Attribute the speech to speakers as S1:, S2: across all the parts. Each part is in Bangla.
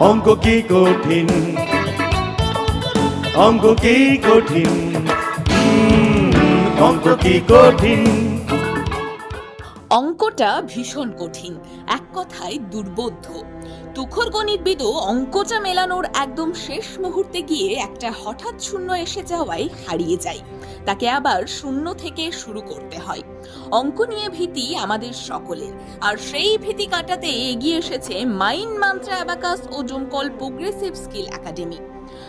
S1: অঙ্ক কি কঠিন? অঙ্ক কি কঠিন? অঙ্ক কি কঠিন?
S2: অঙ্কটা ভীষণ কঠিন, এক কথায় দুর্বোধ্য। তুখর গণিতবিদও অঙ্কটা মেলানোর একদম শেষ মুহূর্তে গিয়ে একটা হঠাৎ শূন্য এসে যাওয়ায় হারিয়ে যায়। তাকে আবার শূন্য থেকে শুরু করতে হয়। অঙ্ক নিয়ে ভীতি আমাদের সকলের। আর সেই ভীতি কাটাতে এগিয়ে এসেছে মাইন্ড মান্ত্রা অ্যাবাকাস ও ডোমকল প্রোগ্রেসিভ স্কিল একাডেমি।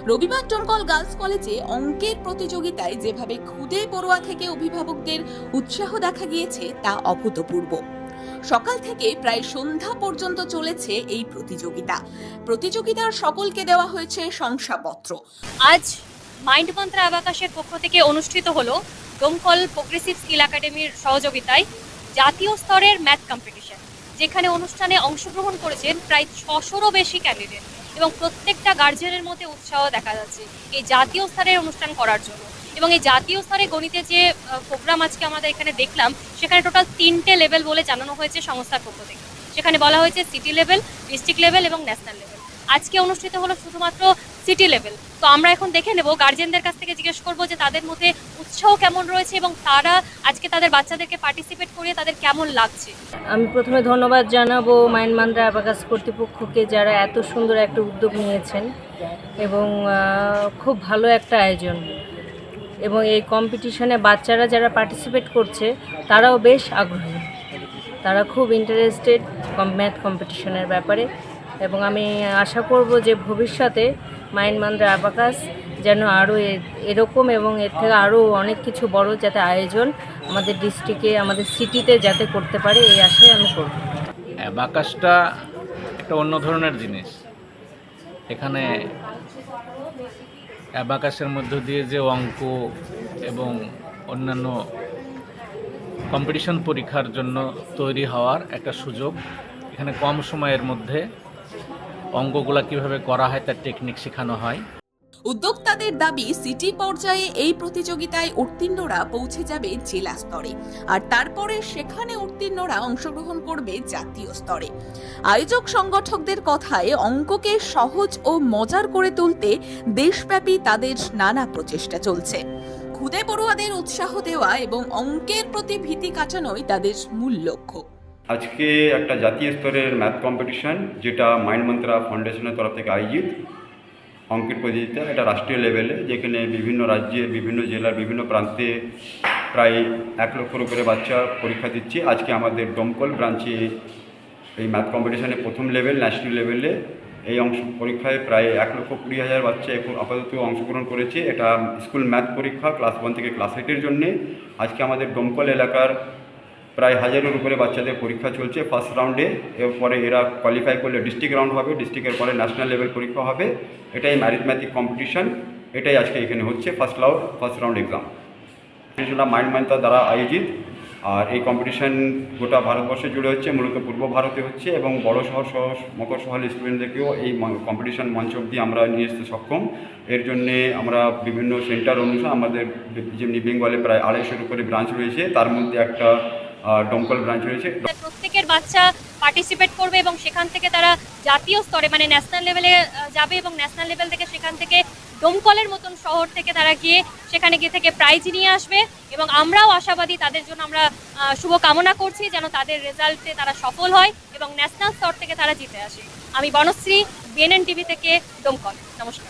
S2: রবিবার ডোমকল গার্লস কলেজে অঙ্কের প্রতিযোগিতায় যেভাবে খুদে পড়ুয়া থেকে অভিভাবকদের উৎসাহ দেখা গিয়েছে, তা অভূতপূর্ব। সকাল থেকে প্রায় সন্ধ্যা পর্যন্ত চলেছে এই প্রতিযোগিতা। প্রতিযোগিতার সকলকে দেওয়া হয়েছে শংসাপত্র।
S3: আজ মাইন্ড মন্ত্রা আবাকাশের পক্ষ থেকে অনুষ্ঠিত হলো ডোমকল প্রোগ্রেসিভ স্কিল একাডেমির সহযোগিতায় জাতীয় স্তরের ম্যাথ কম্পিটিশন, যেখানে অনুষ্ঠানে অংশগ্রহণ করেছেন প্রায় ছশোরও বেশি ক্যান্ডিডেট এবং প্রত্যেকটা গার্জেনের মধ্যে উৎসাহ দেখা যাচ্ছে এই জাতীয় স্তরের অনুষ্ঠান করার জন্য। এবং এই জাতীয় স্তরে গণিতে যে প্রোগ্রাম আজকে আমাদের এখানে দেখলাম, সেখানে টোটাল তিনটে লেভেল বলে জানানো হয়েছে সংস্থার পক্ষ থেকে। সেখানে বলা হয়েছে সিটি লেভেল ডিস্ট্রিক্ট লেভেল এবং ন্যাশনাল লেভেল আজকে অনুষ্ঠিত হলো শুধুমাত্র সিটি লেভেল তো আমরা এখন দেখে নেব গার্জেনদের কাছ থেকে জিজ্ঞেস করব যে তাদের মধ্যে উৎসাহ কেমন রয়েছে এবং তারা আজকে তাদের বাচ্চাদেরকে পার্টিসিপেট করিয়ে তাদের কেমন লাগছে?
S4: আমি প্রথমে ধন্যবাদ জানাব মাইন মান্দ্রা আবাকাস কর্তৃপক্ষকে যারা এত সুন্দর একটা উদ্যোগ নিয়েছেন এবং খুব ভালো একটা আয়োজন। এবং এই কম্পিটিশনে বাচ্চারা যারা পার্টিসিপেট করছে, তারাও বেশ আগ্রহী। তারা খুব ইন্টারেস্টেড ম্যাথ কম্পিটিশনের ব্যাপারে। এবং আমি আশা করব যে ভবিষ্যতে মাইন মান্দ্রা আবাকাস যেন আরও এরকম এবং এর থেকে আরও অনেক কিছু বড় যাতে আয়োজন আমাদের ডিস্ট্রিক্টে, আমাদের সিটিতে যাতে করতে পারে, এই আশায় আমি করব।
S5: অ্যাবাকাসটা একটা অন্য ধরনের জিনিস। এখানে অ্যাবাকাসের মধ্য দিয়ে যে অঙ্ক এবং অন্যান্য কম্পিটিশন পরীক্ষার জন্য তৈরি হওয়ার একটা সুযোগ। এখানে কম সময়ের মধ্যে অঙ্কগুলো কীভাবে করা হয়, তার টেকনিক শেখানো হয়।
S2: উদ্যোক্তাদের দাবি, সিটি পর্যায়ে এই প্রতিযোগিতায় উত্তীর্ণরা পৌঁছে যাবে জেলা স্তরে, আর তারপরে সেখানে উত্তীর্ণরা অংশগ্রহণ করবে জাতীয় স্তরে। আয়োজক সংগঠকদের কথায়, অঙ্ককে সহজ ও মজার করে তুলতে দেশব্যাপী তাদের নানা প্রচেষ্টা চলছে। খুদে পড়ুয়াদের উৎসাহ দেওয়া এবং অঙ্কের প্রতি ভীতি কাটানোই তাদের মূল লক্ষ্য।
S6: আজকে একটা জাতীয় স্তরের ম্যাথ কম্পিটিশন যেটা মাইন্ড মন্ত্রা ফাউন্ডেশনের তরফ থেকে আয়োজিত, অঙ্কের প্রতিযোগিতা, এটা রাষ্ট্রীয় লেভেলে যেখানে বিভিন্ন রাজ্যে, বিভিন্ন জেলার, বিভিন্ন প্রান্তে প্রায় এক লক্ষর উপরে বাচ্চা পরীক্ষা দিচ্ছে। আজকে আমাদের দমকল ব্রাঞ্চে এই ম্যাথ কম্পিটিশনে প্রথম লেভেল ন্যাশনাল লেভেলে এই অংশ পরীক্ষায় প্রায় এক লক্ষ কুড়ি হাজার বাচ্চা এখন আপাতত অংশগ্রহণ করেছে। এটা স্কুল ম্যাথ পরীক্ষা ক্লাস ওয়ান থেকে ক্লাস এইটের জন্যে। আজকে আমাদের দমকল এলাকার প্রায় হাজারের উপরে বাচ্চাদের পরীক্ষা চলছে ফার্স্ট রাউন্ডে এরপরে এরা কোয়ালিফাই করলে ডিস্ট্রিক্ট রাউন্ড হবে ডিস্ট্রিক্টের পরে ন্যাশনাল লেভেল পরীক্ষা হবে। এটাই ম্যারিথম্যাটিক কম্পিটিশন এটাই আজকে এখানে হচ্ছে first round first round exam কম্পিটিশনটা mind mantra দ্বারা আয়োজিত। আর এই কম্পিটিশন গোটা ভারতবর্ষে জুড়ে হচ্ছে, মূলত পূর্ব ভারতে হচ্ছে এবং বড় শহর সহ, মকর সহল স্টুডেন্টদেরকেও এই কম্পিটিশন মঞ্চ অবধি আমরা নিয়ে আসতে সক্ষম। এর জন্যে আমরা বিভিন্ন সেন্টার অনুসারে আমাদের যেমনি বেঙ্গলে প্রায় আড়াইশোর উপরে ব্রাঞ্চ রয়েছে, তার মধ্যে একটা আহ, দমকল ব্রাঞ্চ রয়েছে।
S3: প্রত্যেকের বাচ্চা পার্টিসিপেট করবে এবং সেখান থেকে তারা জাতীয় স্তরে মানে ন্যাশনাল লেভেলে যাবে এবং ন্যাশনাল লেভেল থেকে সেখান থেকে ডোমকলের মতন শহর থেকে তারা গিয়ে সেখানে গিয়ে থেকে প্রাইজ নিয়ে আসবে এবং আমরাও আশাবাদী তাদের জন্য আমরা আহ, শুভ কামনা করছি যেন তাদের রেজাল্টে তারা সফল হয় এবং ন্যাশনাল স্তর থেকে তারা জিতে আসে। আমি বনশ্রী বিএনএন টিভি থেকে ডোমকল নমস্কার।